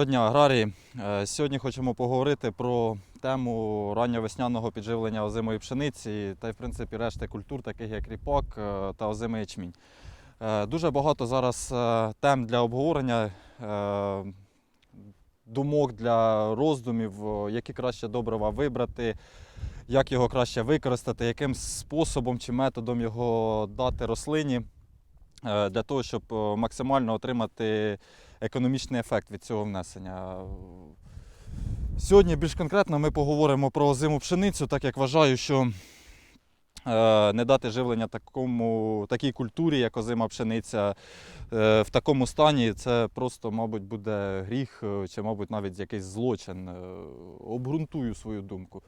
Доброго дня, аграрії. Е, Сьогодні хочемо поговорити про тему ранньовесняного підживлення озимої пшениці та й в принципі решти культур, таких як ріпак е, та озимий ячмінь. Е, Дуже багато зараз тем для обговорення, думок для роздумів, які краще добрива вибрати, як його краще використати, яким способом чи методом його дати рослині для того, щоб максимально отримати економічний ефект від цього внесення. Сьогодні більш конкретно ми поговоримо про озиму пшеницю, так як вважаю, що е, не дати живлення такому, такій культурі, як озима пшениця, е, в такому стані це просто, мабуть, буде гріх е, чи, мабуть, навіть якийсь злочин. Обґрунтую свою думку.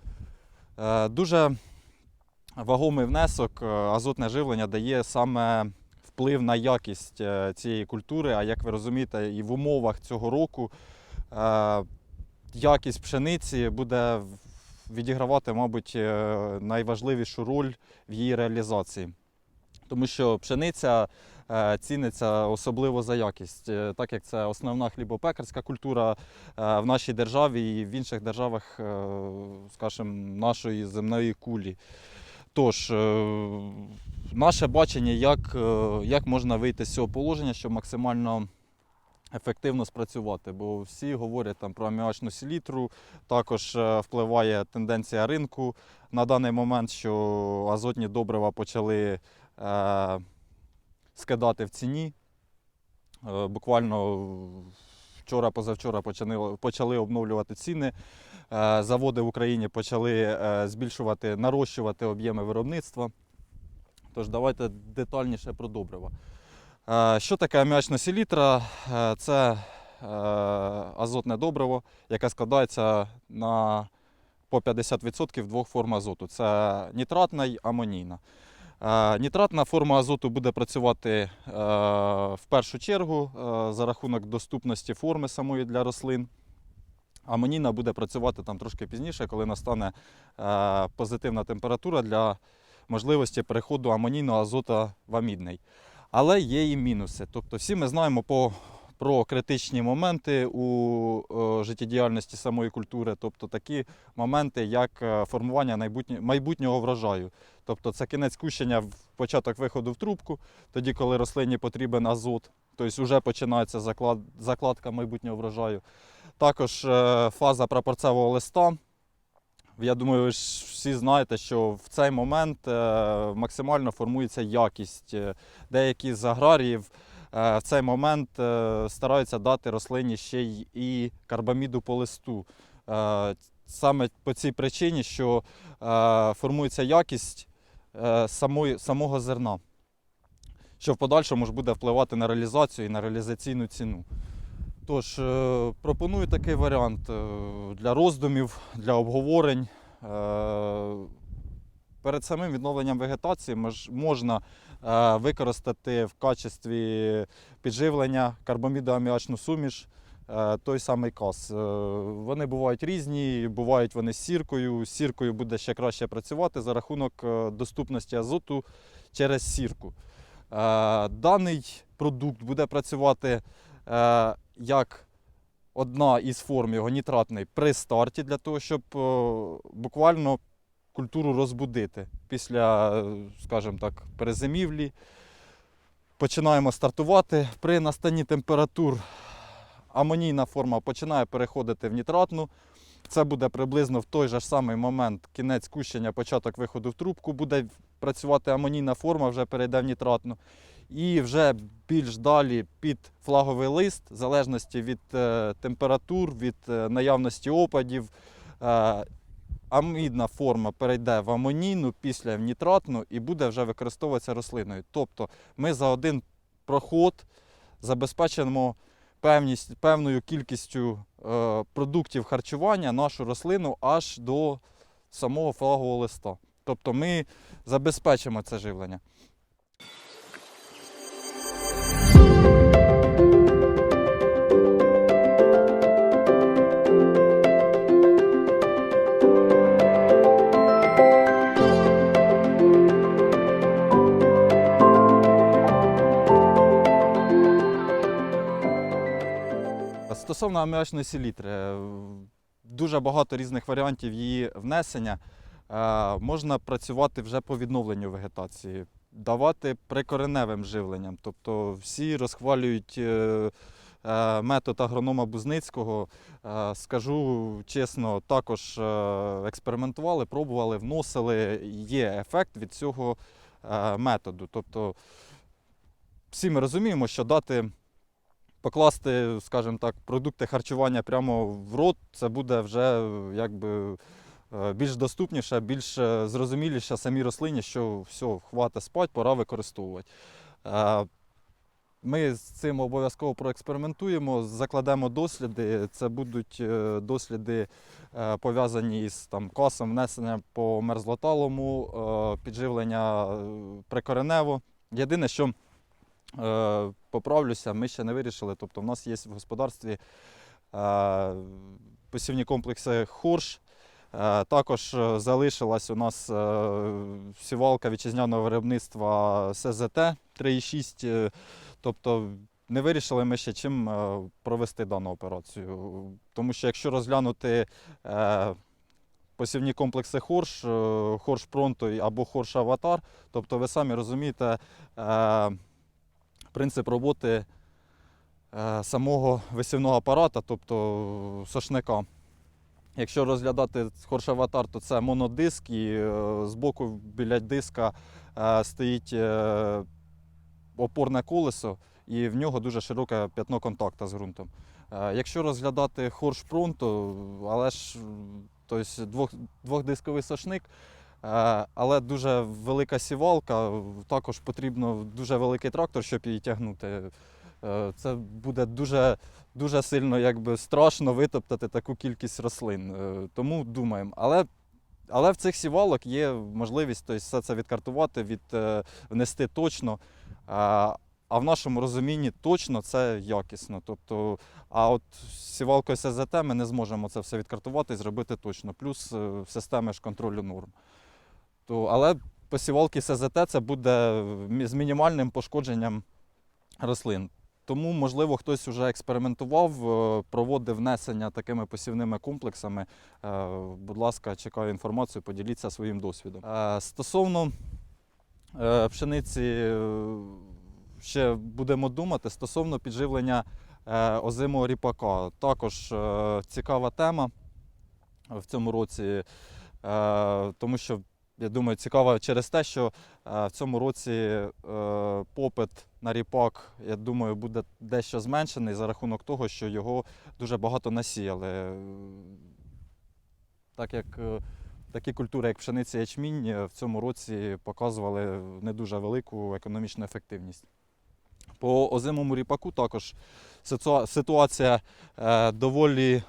Дуже вагомий внесок азотне живлення дає саме вплив на якість е, цієї культури. А як ви розумієте, і в умовах цього року е, якість пшениці буде відігравати, мабуть, е, найважливішу роль в її реалізації. Тому що пшениця ціниться особливо за якість, так як це основна хлібопекарська культура в нашій державі і в інших державах, скажімо, нашої земної кулі. Тож, е, наше бачення, як, е, як можна вийти з цього положення, щоб максимально ефективно спрацювати. Бо всі говорять там про аміачну селітру, також е, впливає тенденція ринку на даний момент, що азотні добрива почали е, скидати в ціні. Е, буквально вчора-позавчора почали, почали обновлювати ціни. Е, Заводи в Україні почали е, збільшувати, нарощувати об'єми виробництва. Тож давайте детальніше про добрива. Е, Що таке аміачна селітра? Це азотне добриво, яке складається на по 50% двох форм азоту. Це нітратна й амонійна. Е, Нітратна форма азоту буде працювати е, в першу чергу е, за рахунок доступності форми самої для рослин. Амонійна буде працювати там трошки пізніше, коли настане позитивна температура для можливості переходу амонійного азота в амідний. Але є і мінуси. Тобто всі ми знаємо по, про критичні моменти у е, життєдіяльності самої культури, тобто такі моменти, як е, формування майбутнього врожаю. Тобто це кінець кущення, в- початок виходу в трубку, тоді, коли рослині потрібен азот, тобто вже починається заклад, закладка майбутнього врожаю. Також е, фаза прапорцевого листа. Я думаю, ви ж всі знаєте, що в цей момент максимально формується якість. Деякі з аграріїв в цей момент е, стараються дати рослині ще й і карбаміду по листу. Е, Саме по цій причині, що е, формується якість е, самого зерна, що в подальшому ж буде впливати на реалізацію і на реалізаційну ціну. Тож, е, пропоную такий варіант е, для роздумів, для обговорень. Е, Перед самим відновленням вегетації можна е, використати в качестві підживлення карбамідоаміачну суміш, е, той самий кас. Е, Вони бувають різні, бувають вони з сіркою. З сіркою буде ще краще працювати за рахунок е, доступності азоту через сірку. Е, Даний продукт буде працювати е, як одна із форм його нітратної при старті, для того, щоб е, буквально культуру розбудити після, скажімо так, перезимівлі. Починаємо стартувати. При настанні температур амонійна форма починає переходити в нітратну. Це буде приблизно в той же ж самий момент кінець кущення, початок виходу в трубку. Буде працювати амонійна форма, вже перейде в нітратну. І вже більш далі під флаговий лист, в залежності від е, температур, від е, наявності опадів, е, амідна форма перейде в амонійну, після в нітратну і буде вже використовуватися рослиною. Тобто ми за один проход забезпечимо певність, певною кількістю е, продуктів харчування нашу рослину аж до самого флагового листа. Тобто ми забезпечимо це живлення. Стосовно аміачної селітри, е, дуже багато різних варіантів її внесення. Е, Можна працювати вже по відновленню вегетації, давати прикореневим живленням. Тобто всі розхвалюють е, метод агронома Бузницького. Скажу чесно, також експериментували, пробували, вносили. Є ефект від цього методу. Тобто всі ми розуміємо, що дати покласти, скажімо так, продукти харчування прямо в рот, це буде вже якби е, більш доступніше, більш е, зрозуміліше самій рослині, що все, хватить спать, пора використовувати. Е, Ми з цим обов'язково проекспериментуємо, закладемо досліди. Це будуть досліди пов'язані з там, касом внесення по мерзлоталому, підживлення прикоренево. Єдине, що Поправлюся, ми ще не вирішили. Тобто, в нас є в господарстві е, посівні комплекси хорш. Е, Також е, залишилась у нас е, сівалка вітчизняного виробництва СЗТ 3,6. е, Тобто не вирішили ми ще чим е, провести дану операцію. Тому що якщо розглянути е, посівні комплекси хорш, е, хорш Пронто або хорш Аватар, тобто ви самі розумієте. Принцип роботи е, самого висівного апарата, тобто сошника. Якщо розглядати хоршаватар, то це монодиск, і е, збоку біля диска е, стоїть опорне колесо, і в нього дуже широке п'ятно контакту з ґрунтом. Якщо розглядати хорш Пронто, але ж тобто двох, двохдисковий сошник, Але дуже велика сівалка, також потрібно дуже великий трактор, щоб її тягнути. Е, Це буде дуже, дуже сильно якби, страшно витоптати таку кількість рослин. Е, Тому думаємо. Але, але в цих сівалок є можливість тобто, все це відкартувати, від, е, внести точно. А, в нашому розумінні точно це якісно. Тобто, а от сівалкою СЗТ ми не зможемо це все відкартувати і зробити точно. Плюс е, системи ж контролю норм. То, але посівалки СЗТ це буде з мінімальним пошкодженням рослин. Тому, можливо, хтось вже експериментував, е, проводив внесення такими посівними комплексами. Е, Будь ласка, чекаю інформацію, поділіться своїм досвідом. Е, Стосовно пшениці, ще будемо думати. Стосовно підживлення озимого ріпака. Також цікава тема в цьому році, тому що я думаю, цікаво через те, що е, в цьому році е, попит на ріпак, я думаю, буде дещо зменшений за рахунок того, що його дуже багато насіяли. Так як е, такі культури, як пшениця ячмінь, в цьому році показували не дуже велику економічну ефективність. По озимому ріпаку також ситуація доволі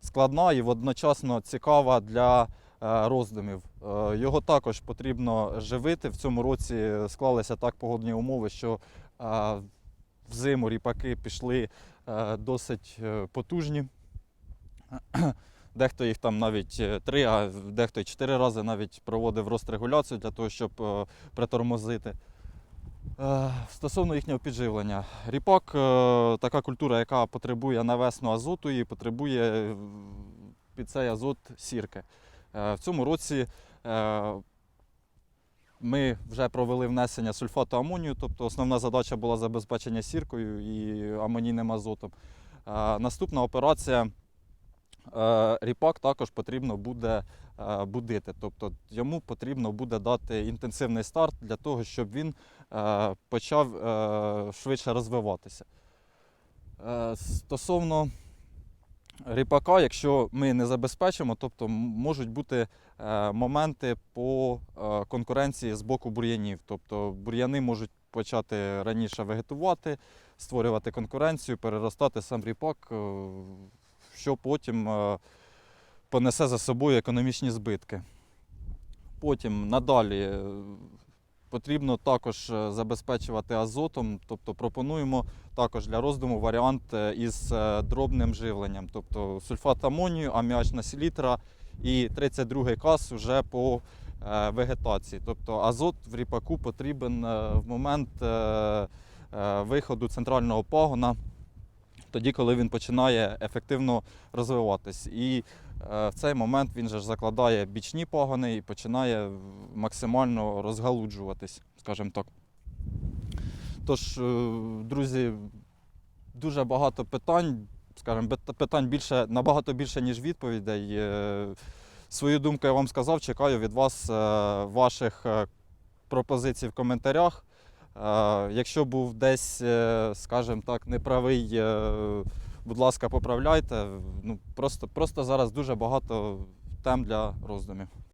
складна і водночасно цікава для роздумів. Е, Його також потрібно живити. В цьому році склалися так погодні умови, що е, взиму ріпаки пішли е, досить е, потужні. Дехто їх там навіть е, три, а дехто й чотири рази навіть проводив розрегуляцію для того, щоб е, притормозити. Е, Стосовно їхнього підживлення, ріпак е, така культура, яка потребує на весну азоту і потребує е, під цей азот сірки. Е, В цьому році е, ми вже провели внесення сульфату амонію, тобто основна задача була забезпечення сіркою і амонійним азотом. Е, Наступна операція ріпак також потрібно буде будити. Тобто йому потрібно буде дати інтенсивний старт для того, щоб він почав швидше розвиватися. Стосовно ріпака, якщо ми не забезпечимо, тобто можуть бути е, моменти по е, конкуренції з боку бур'янів. Тобто бур'яни можуть почати раніше вегетувати, створювати конкуренцію, переростати сам ріпак, е, що потім понесе за собою економічні збитки. Потім надалі потрібно також е, забезпечувати азотом, тобто пропонуємо також для роздуму варіант е, із е, дробним живленням, тобто сульфат амонію, аміачна селітра і 32-й кас вже по вегетації. Тобто азот в ріпаку потрібен в момент виходу центрального пагона. тоді, коли він починає ефективно розвиватись. В цей момент він же ж закладає бічні пагони і починає максимально розгалуджуватись, скажімо так. Тож, е, друзі, дуже багато питань, скажімо, питань більше, набагато більше, ніж відповідей. Е, Свою думку я вам сказав, чекаю від вас е, ваших е, пропозицій в коментарях. Е, Якщо був десь, е, скажімо так, неправий, е, будь ласка, поправляйте. Ну, просто, просто зараз дуже багато тем для роздумів.